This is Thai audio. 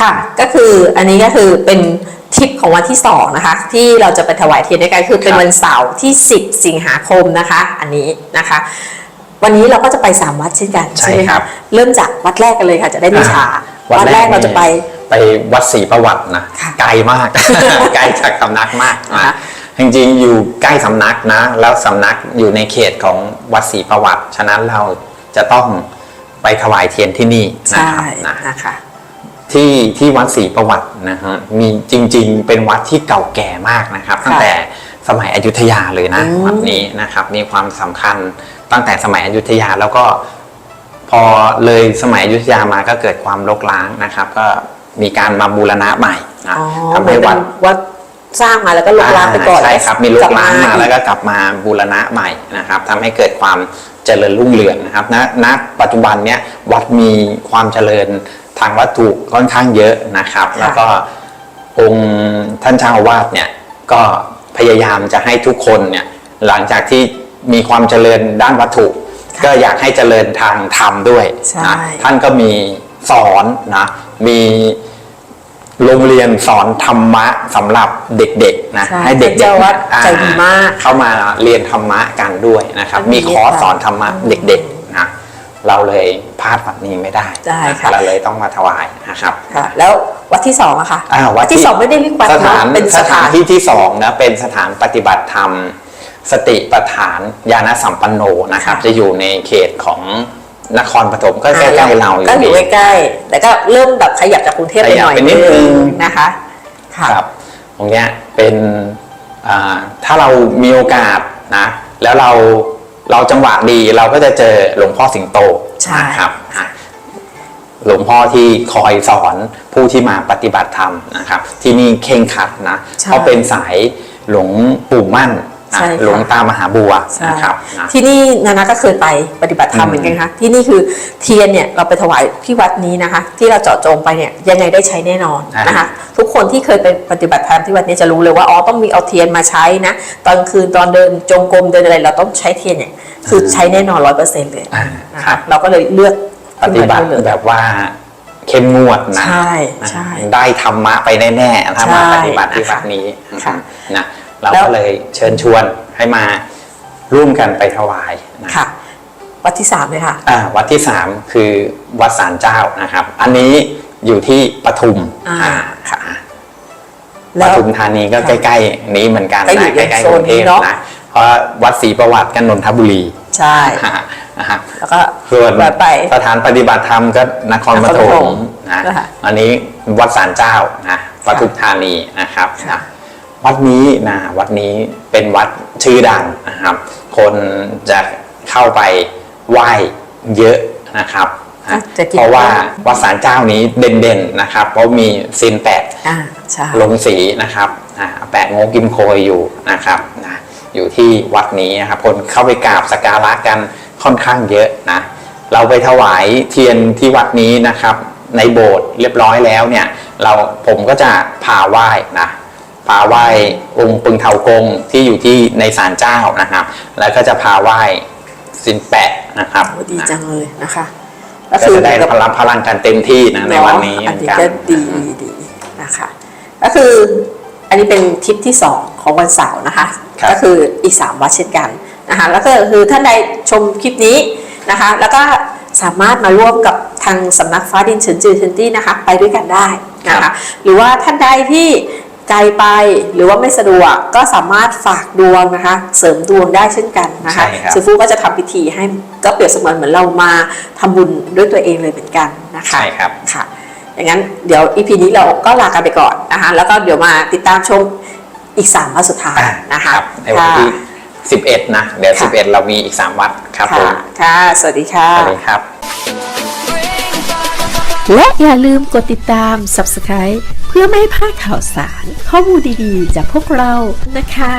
ค่ะ ก็คืออันนี้ก็คือเป็นทริปของวันที่สองนะคะ ที่เราจะไปถวายเทียนด้วยกันคือเป็นครับวันเสาร์ที่ 10 สิงหาคมนะคะ อันนี้นะคะ วันนี้เราก็จะไปสามวัดเช่นกันใช่ใช่ไหมครัคะบเริ่มจากวัดแรกกันเลยค่ะ จะได้ไม่ช้าวัวัดดแรแรกกเราจะไปไปวัดศรีประวัตินะค่ะไกลมากไกลจากสำนักมากค่ะนะจริงๆอยู่ใกล้สำนักนะ แล้วสำนักอยู่ในเขตของวัดศรีประวัติ ฉะนั้นเราจะต้องไปถวายเทียนที่นี่นะใช่ครับนะนะคะ ที่ที่วัดศรีประวัตินะฮะมีจริง ๆ เป็นวัดที่เก่าแก่มากนะครับ ตั้งแต่สมัยอยุธยาเลยนะอืมวัดนี้นะครับมีความสำคัญตั้งแต่สมัยอยุธยาแล้วก็พอเลยสมัยอยุธยามาก็เกิดความรกร้างนะครับ ก็มีการมาบูรณะใหม่นะอ๋อทำให้วัดวัดสร้างมาแล้วก็ลกล้างไปก่อนใช่ครับมีลูกล้างมาลับแล้วก็กลับมาบูรณะใหม่นะครับทำให้เกิดความเจริญรุ่งเรืองนะครับณณปัจจุบันเนี้ยวัดมีความเจริญ ทางวัตถุค่อนข้างเยอะนะครับ แล้วก็องค์ท่านเจ้าอาวาสเนี่ยก็พยายามจะให้ทุกคนเนี่ยหลังจากที่มีความเจริญด้านวัตถุ ก็อยากให้เจริญทางธรรมด้วยใช่นะท่านก็มีสอนนะมีโรงเรียนสอนธรรมะสำหรับเด็กๆนะใช่ให้เด็กท่านเจ้าอาวาสอ่ใจดีมากเข้ามาเรียนธรรมะกันด้วยนะครับท่านมีมีคอร์สเมตตาสอนธรรมะเด็กๆนะ เราเลยพลาดวัดนี้ไม่ได้ได้นค่ะ เราเลยต้องมาถวายนะครับ ค่ะ แล้ววัดที่สองอะค่ะอ่าวัดที่สองไม่ได้เรียกวัดสเนถาอะนเป็นสสถาถานนที่ที่สองนะเป็นสถานปฏิบัติธรรม สติปัฏฐานญาณสัมปันโนนะครับค่ะจะอยู่ในเขตของนครปฐมก็ใกล้ๆเราอยู่ก็อยู่ดี ใกล้ๆแต่ก็เริ่มแบบขยับจากกรุงเทพไปหน่อยขยับไปนิดนึง นะคะ ค่ะ ครับตรงเนี้ยเป็นอ่าถ้าเรามีโอกาสนะ แล้วเรา เราจังหวะดีเราก็จะเจอหลวงพ่อสิงโตใช่ นะครับอะหลวงพ่อที่คอยสอนผู้ที่มาปฏิบัติธรรมนะครับ ที่นี่เข่งขัดนะใช่เขาเป็นสายหลวงปู่มั่นนะใช่ค่ะ หลวงตามหาบัวใช่นะครับนะ ที่นี่นานาก็เคยไปปฏิบัติธรรมอืม เหมือนกันค่ะที่นี่คือเทียนเนี่ยเราไปถวายที่วัดนี้นะคะ ที่เราเจาะจงไปเนี่ยยังไงได้ใช้แน่นอนนะคะ ทุกคนที่เคยไปปฏิบัติธรรมที่วัดนี้จะรู้เลยว่าอ๋อต้องมีเอาเทียนมาใช้นะ ตอนคืนตอนเดินจงกรมเดินอะไรเราต้องใช้เทียนเนี่ยคือใช้แน่นอนร้อยเปอร์เซ็นต์เลยอ่านะครัคะบเราก็เลยเลือกปฏิบัติขึ้นมาเลยแบบว่าเข้มงวดนะใช่ใช่ได้ธรรมะไปแน่ๆถ้ามาใช่ปฏิบัติที่วัดนี้ค่ะนะเราแล้วก็เลยเชิญชวนให้มาร่วมกันไปถวายนะค่ะวัดที่สามเลยค่ะอ่าวัดที่สามคือวัดสารเจ้านะครับ อันนี้ อยู่ที่ปทุมอ่าอ่าค่ะปแล้ว ทุมธานีก็ค่ะใกล้ๆนี้เหมือนกันก็อยู่นะใกล้ในๆโซกรุนงเทนี้พเนอะ นะเพราะวัดศรีประวัติกันนนทบุรีใช่นะครับแล้วก็ส่วนวัดไป สถานปฏิบัติธรรมก็นครปฐนครปฐมมนะนะคะอันนี้วัดสารเจ้านะปทุมธานีนะครับค่ะ นะวัดนี้นะวัดนี้เป็นวัดชื่อดังนะครับ คนจะเข้าไปไหว้เยอะนะครับนะ จะกินเพราะว่าวัดสารเจ้านี้เด่นๆนะครับ เพราะมีซินแปดอ่าใช่ลงสีนะครับอ่าแปะโงกิมโคยอยู่นะครับนะอยู่ที่วัดนี้นะครับคนเข้าไปกราบสักการะกันค่อนข้างเยอะนะเราไปถวายเทียนที่วัดนี้นะครับ ในโบสถ์เรียบร้อยแล้วเนี่ยเราผมก็จะพาไหว้นะพาไหว้องค์ปึงเถากงที่อยู่ที่ในศาลเจ้านะครับ แล้วก็จะพาไหว้สินแปะนะครับโอ้ดีจังเลยนะคะ ก็ก็คือจะได้เหมือนพกับลังพลังกันเต็มที่นะในวันนี้อันเหมืนี้อนกันก็ดีดีนะคะก็คืออันนี้เป็นทริปที่สองของวันเสาร์นะคะครับก็คืออีก3วัดเช่นกันนะคะแล้วก็คือท่านใดชมคลิปนี้นะคะ แล้วก็สามารถมาร่วมกับทางสำนักฟ้าดินเฉินจือเฉินตี้นะคะ ไปด้วยกันได้นะครัคะบหรือว่าท่านใดที่ ไกลไปหรือว่าไม่สะดวกก็สามารถฝากดวงนะคะ เสริมดวงได้เช่นกันนะคะใช่ครับซูฟูก็จะทำพิธีให้ก็เปรียบเสมือนเหมือนเรามาทำบุญด้วยตัวเองเลยเหมือนกันนะคะใช่ครับค่ะอย่างนั้นเดี๋ยวอีพีนี้เราก็ลากันไปก่อนนะคะแล้วก็เดี๋ยวมาติดตามชมอีก3วันสุดท้ายอ่านะคะรับในวันที่11 นะ เดี๋ยวค่ะ11 เรามีอีก 3 วัดครับผค่ะมค่ะ สวัสดีค่ะ สวัสดีครับ และอย่าลืมกดติดตาม Subscribe เพื่อไม่ให้พลาดข่าวสาร ข้อมูลดีๆ จากพวกเรานะคะ